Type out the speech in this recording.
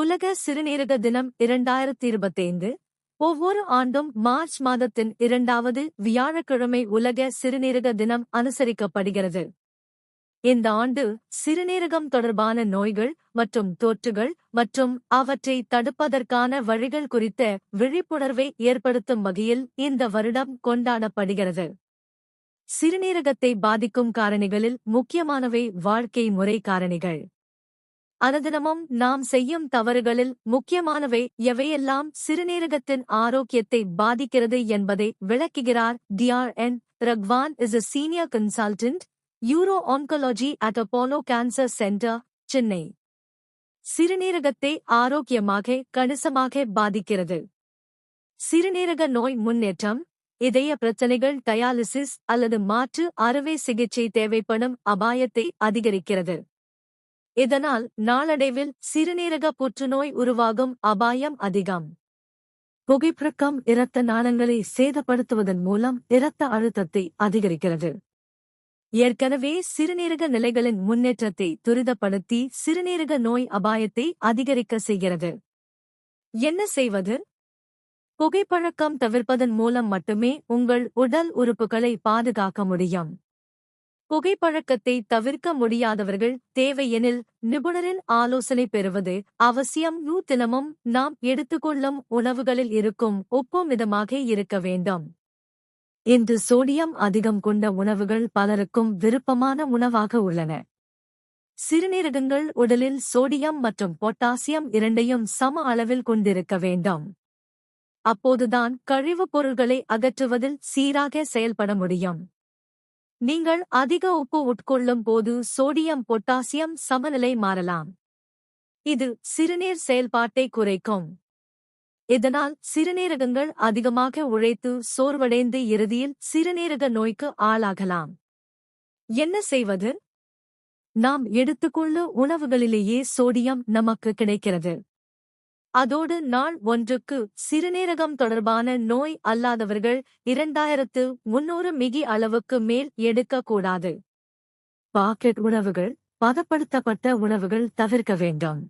உலக சிறுநீரக தினம் இரண்டாயிரத்தி இருபத்தைந்து ஒவ்வொரு ஆண்டும் மார்ச் மாதத்தின் இரண்டாவது வியாழக்கிழமை உலக சிறுநீரக தினம் அனுசரிக்கப்படுகிறது. இந்த ஆண்டு சிறுநீரகம் தொடர்பான நோய்கள் மற்றும் தொற்றுகள் மற்றும் அவற்றை தடுப்பதற்கான வழிகள் குறித்த விழிப்புணர்வை ஏற்படுத்தும் வகையில் இந்த வருடம் கொண்டாடப்படுகிறது. சிறுநீரகத்தை பாதிக்கும் காரணிகளில் முக்கியமானவை வாழ்க்கை முறை காரணிகள். அனதினமும் நாம் செய்யும் தவறுகளில் முக்கியமானவை எவையெல்லாம்? சிறுநீரகத்தின் ஆரோக்கியத்தை பாதிக்கிறது என்பதை விளக்குகிறார் D R N. Raghvan is a senior consultant uro oncology at Apollo cancer centre Chennai. சிறுநீரகத்தை ஆரோக்கியமாக கணிசமாக பாதிக்கிறது. சிறுநீரக நோய் முன்னேற்றம் இதய பிரச்சனைகள் டயாலிசிஸ் அல்லது மாற்று அறுவை சிகிச்சை தேவைப்படும் அபாயத்தை அதிகரிக்கிறது. இதனால் நாளடைவில் சிறுநீரக புற்றுநோய் உருவாகும் அபாயம் அதிகம். புகைப்பழக்கம் இரத்த நாளங்களை சேதப்படுத்துவதன் மூலம் இரத்த அழுத்தத்தை அதிகரிக்கிறது. ஏற்கனவே சிறுநீரக நிலைகளின் முன்னேற்றத்தை துரிதப்படுத்தி சிறுநீரக நோய் அபாயத்தை அதிகரிக்க செய்கிறது. என்ன செய்வது? புகைப்பழக்கம் தவிர்ப்பதன் மூலம் மட்டுமே உங்கள் உடல் உறுப்புகளை பாதுகாக்க முடியும். புகைப்பழக்கத்தை தவிர்க்க முடியாதவர்கள் தேவையெனில் நிபுணரின் ஆலோசனை பெறுவது அவசியம். நூ தினமும் நாம் எடுத்துக்கொள்ளும் உணவுகளில் இருக்கும் உப்பு மிதமாக இருக்க வேண்டும். இன்று சோடியம் அதிகம் கொண்ட உணவுகள் பலருக்கும் விருப்பமான உணவாக உள்ளன. சிறுநீரகங்கள் உடலில் சோடியம் மற்றும் பொட்டாசியம் இரண்டையும் சம அளவில் கொண்டிருக்க வேண்டும். அப்போதுதான் கழிவுப் பொருள்களை அகற்றுவதில் சீராக செயல்பட முடியும். நீங்கள் அதிக உப்பு உட்கொள்ளும் போது சோடியம் பொட்டாசியம் சமநிலை மாறலாம். இது சிறுநீர் செயல்பாட்டை குறைக்கும். இதனால் சிறுநீரகங்கள் அதிகமாக உழைத்து சோர்வடைந்து இறுதியில் சிறுநீரக நோய்க்கு ஆளாகலாம். என்ன செய்வது? நாம் எடுத்துக்கொள்ள உணவுகளிலேயே சோடியம் நமக்கு கிடைக்கிறது. அதோடு நாள் ஒன்றுக்கு சிறுநீரகம் தொடர்பான நோய் அல்லாதவர்கள் இரண்டாயிரத்து முன்னூறு மிகி அளவுக்கு மேல் எடுக்கக்கூடாது. பாக்கெட் உணவுகள் பதப்படுத்தப்பட்ட உணவுகள் தவிர்க்க வேண்டும்.